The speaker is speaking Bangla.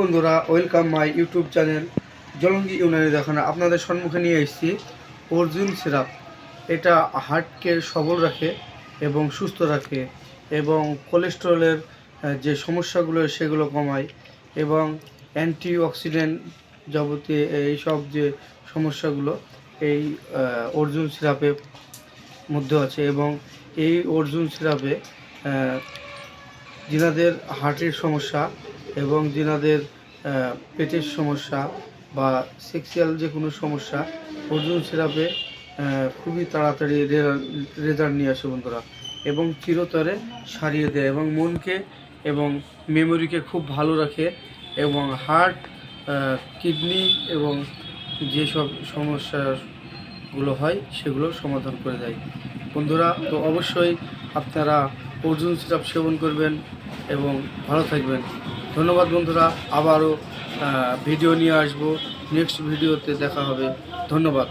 বন্ধুরা welcome my YouTube channel Jalangi Unani দেখানো আপনাদের সম্মুখে নিয়ে এসেছি অর্জুন সিরাপ। এটা হার্টকে সবল রাখে এবং সুস্থ রাখে এবং কোলেস্টেরলের যে সমস্যাগুলো সেগুলো কমায় এবং অ্যান্টি অক্সিডেন্ট যাবতীয় এইসব যে সমস্যাগুলো এই অর্জুন সিরাপের মধ্যে আছে এবং এই অর্জুন সিরাপে যিনাদের হার্টের সমস্যা এবং যিনাদের পেটের সমস্যা বা সেক্সুয়াল যে কোনো সমস্যা অর্জুন সিরাপে খুবই তাড়াতাড়ি রেজাল্ট নিয়ে আসে বন্ধুরা এবং চিরতরে সারিয়ে দেয় এবং মনকে এবং মেমোরিকে খুব ভালো রাখে এবং হার্ট কিডনি এবং যেসব সমস্যাগুলো হয় সেগুলো সমাধান করে দেয়। বন্ধুরা, তো অবশ্যই আপনারা অর্জুন সিরাপ সেবন করবেন এবং ভালো থাকবেন। ধন্যবাদ বন্ধুরা আবারও ভিডিও নিয়ে আসব। নেক্সট ভিডিওতে দেখা হবে। ধন্যবাদ।